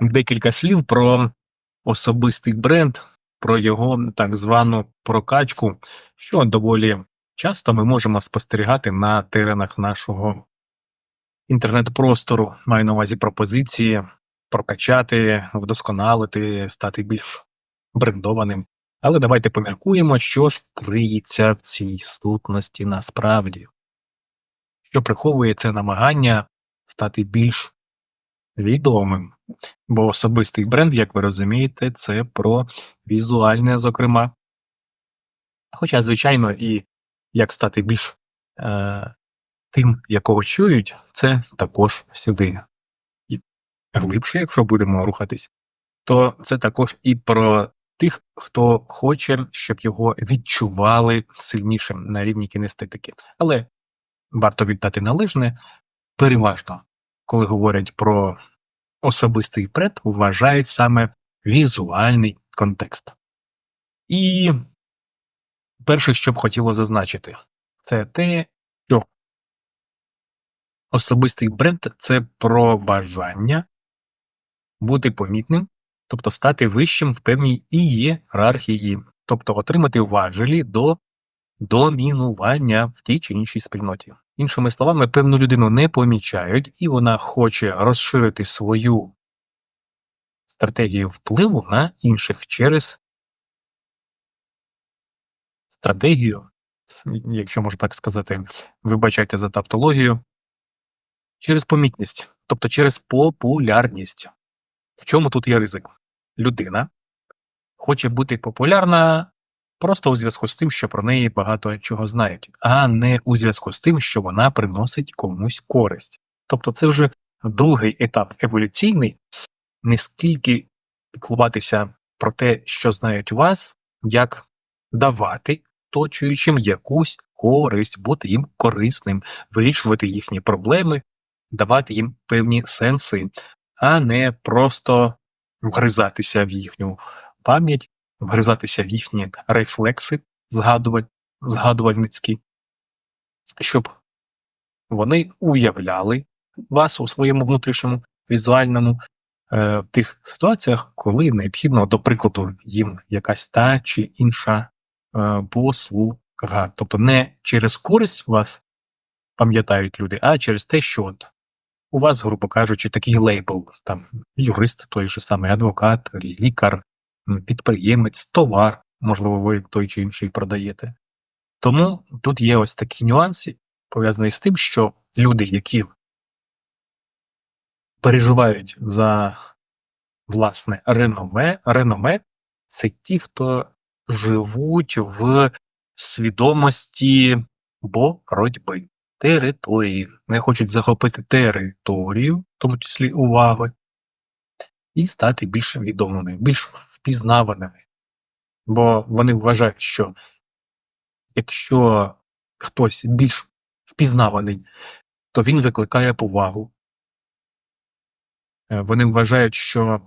декілька слів про особистий бренд, про його так звану прокачку, що доволі часто ми можемо спостерігати на теренах нашого інтернет-простору. Маю на увазі пропозиції прокачати, вдосконалити, стати більш брендованим. Але давайте поміркуємо, що ж криється в цій сутності насправді, що приховує це намагання стати більш відомим. Бо особистий бренд, як ви розумієте, це про візуальне, зокрема. Хоча, звичайно, і як стати більш е, тим, якого чують, це також сюди. І глибше, якщо будемо рухатись, то це також і про тих, хто хоче, щоб його відчували сильнішим на рівні кінестетики. Але варто віддати належне, переважно, коли говорять про особистий бренд, вважають саме візуальний контекст. І перше, що б хотіло зазначити, це те, що особистий бренд це про бажання бути помітним, тобто стати вищим в певній ієрархії, тобто отримати важелі до домінування в тій чи іншій спільноті. Іншими словами, певну людину не помічають, і вона хоче розширити свою стратегію впливу на інших через стратегію, якщо можна так сказати, вибачайте за тавтологію, через помітність, тобто через популярність. В чому тут є ризик? Людина хоче бути популярна просто у зв'язку з тим, що про неї багато чого знають, а не у зв'язку з тим, що вона приносить комусь користь. Тобто це вже другий етап еволюційний, не скільки піклуватися про те, що знають вас, як давати оточуючим якусь користь, бути їм корисним, вирішувати їхні проблеми, давати їм певні сенси, а не просто вгризатися в їхню пам'ять, вгризатися в їхні рефлекси згадуваль, згадувальницькі, щоб вони уявляли вас у своєму внутрішньому візуальному е, в тих ситуаціях, коли необхідно, до прикладу, їм якась та чи інша е, послуга. Тобто не через користь вас пам'ятають люди, а через те, що от у вас, грубо кажучи, такий лейбл, там юрист, той же самий адвокат, лікар, підприємець, товар, можливо, ви той чи інший продаєте. Тому тут є ось такі нюанси, пов'язані з тим, що люди, які переживають за власне реноме, реноме це ті, хто живуть в свідомості боротьби, території, не хочуть захопити територію, в тому числі уваги, і стати більш відомими, більш впізнаваними. Бо вони вважають, що якщо хтось більш впізнаваний, то він викликає повагу. Е, Вони вважають, що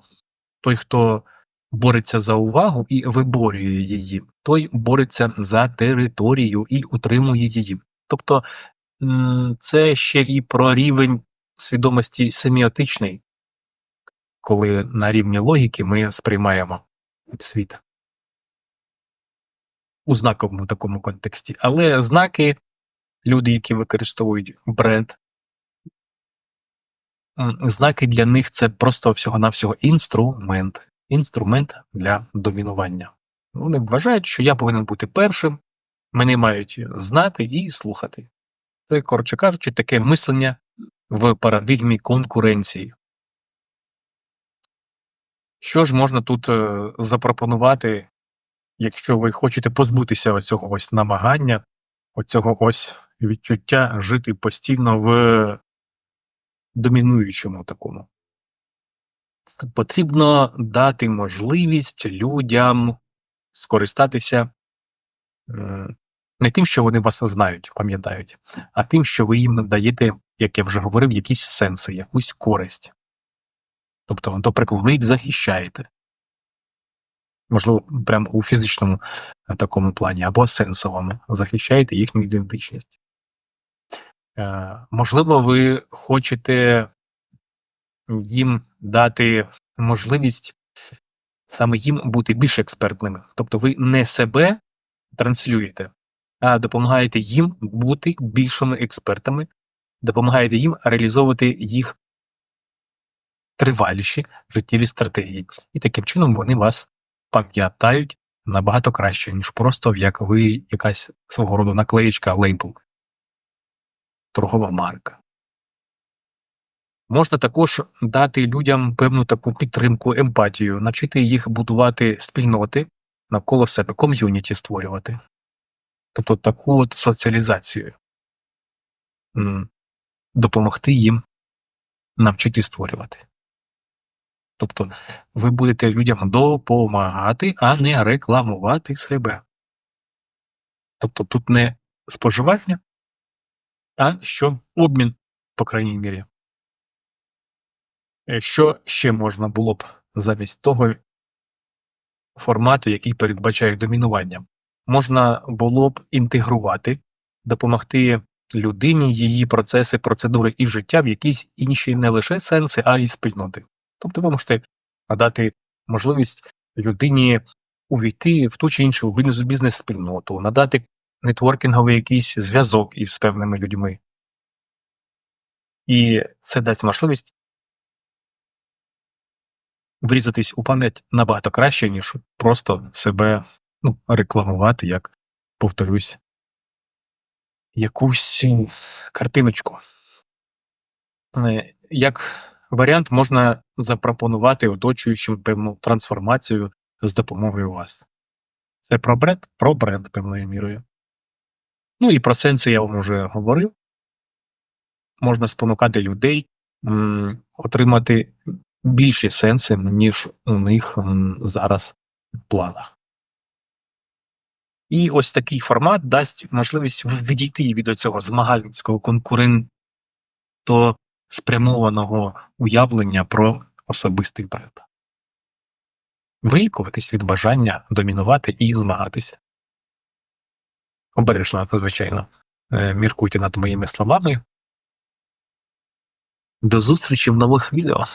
той, хто бореться за увагу і виборює її, той бореться за територію і утримує її. Тобто це ще і про рівень свідомості семіотичний, коли на рівні логіки ми сприймаємо світ у знаковому такому контексті. Але знаки, люди, які використовують бренд, знаки для них це просто всього-навсього інструмент. Інструмент для домінування. Вони вважають, що я повинен бути першим, мене мають знати і слухати. Це, коротше кажучи, таке мислення в парадигмі конкуренції. Що ж можна тут е, запропонувати, якщо ви хочете позбутися оцього ось намагання, оцього ось відчуття жити постійно в домінуючому такому? Потрібно дати можливість людям скористатися е, не тим, що вони вас знають, пам'ятають, а тим, що ви їм надаєте, як я вже говорив, якісь сенси, якусь користь. Тобто, до прикладу, ви їх захищаєте. Можливо, прямо у фізичному е, такому плані, або сенсовому, захищаєте їхню ідентичність. Е, можливо, ви хочете їм дати можливість саме їм бути більш експертними. Тобто ви не себе транслюєте, а допомагаєте їм бути більшими експертами, допомагаєте їм реалізовувати їх триваліші життєві стратегії. І таким чином вони вас пам'ятають набагато краще, ніж просто як ви якась свого роду наклеєчка, лейбл, торгова марка. Можна також дати людям певну таку підтримку, емпатію, навчити їх будувати спільноти навколо себе, ком'юніті створювати. Тобто таку от соціалізацію. Допомогти їм навчити створювати. Тобто ви будете людям допомагати, а не рекламувати себе. Тобто тут не споживання, а що обмін, по крайній мірі. Е, Що ще можна було б замість того формату, який передбачає домінування? Можна було б інтегрувати, допомогти людині, її процеси, процедури і життя в якісь інші не лише сенси, а й спільноти. Тобто ви можете надати можливість людині увійти в ту чи іншу бізнес-спільноту, надати нетворкінговий якийсь зв'язок із певними людьми. І це дасть можливість врізатись у пам'ять набагато краще, ніж просто себе ну, рекламувати, як повторюсь, якусь картиночку. Е, Як варіант можна запропонувати оточуючим певну трансформацію з допомогою вас. Це про бренд, про бренд певною мірою. Ну і про сенси я вам вже говорив. Можна спонукати людей м, отримати більші сенси, ніж у них м, зараз в планах. І ось такий формат дасть можливість відійти від цього змагальницького конкурентно спрямованого уявлення про особистий бренд. Вилікуватись від бажання домінувати і змагатися. Обережно, звичайно, е, міркуйте над моїми словами. До зустрічі в нових відео.